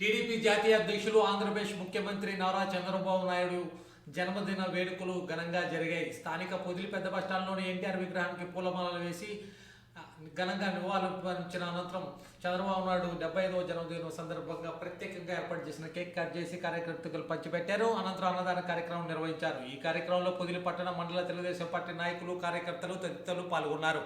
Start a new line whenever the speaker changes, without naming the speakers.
TDP జాతీయ అధ్యక్షులు ఆంధ్రప్రదేశ్ ముఖ్యమంత్రి నారా చంద్రబాబు నాయుడు జన్మదిన వేడుకలు ఘనంగా జరిగాయి. స్థానిక పొదిలి పెద్ద బస్టాండ్లోని ఎన్టీఆర్ విగ్రహానికి పూలమాలలు వేసి ఘనంగా నివాళులర్పించిన అనంతరం చంద్రబాబు నాయుడు డెబ్బై ఐదవ జన్మదినం సందర్భంగా ప్రత్యేకంగా ఏర్పాటు చేసిన కేక్ కట్ చేసి కార్యకర్తలు పంచిపెట్టారు. అనంతరం అన్నదాన కార్యక్రమం నిర్వహించారు. ఈ కార్యక్రమంలో పొదిలి పట్టణ మండల తెలుగుదేశం పార్టీ నాయకులు కార్యకర్తలు తదితరులు పాల్గొన్నారు.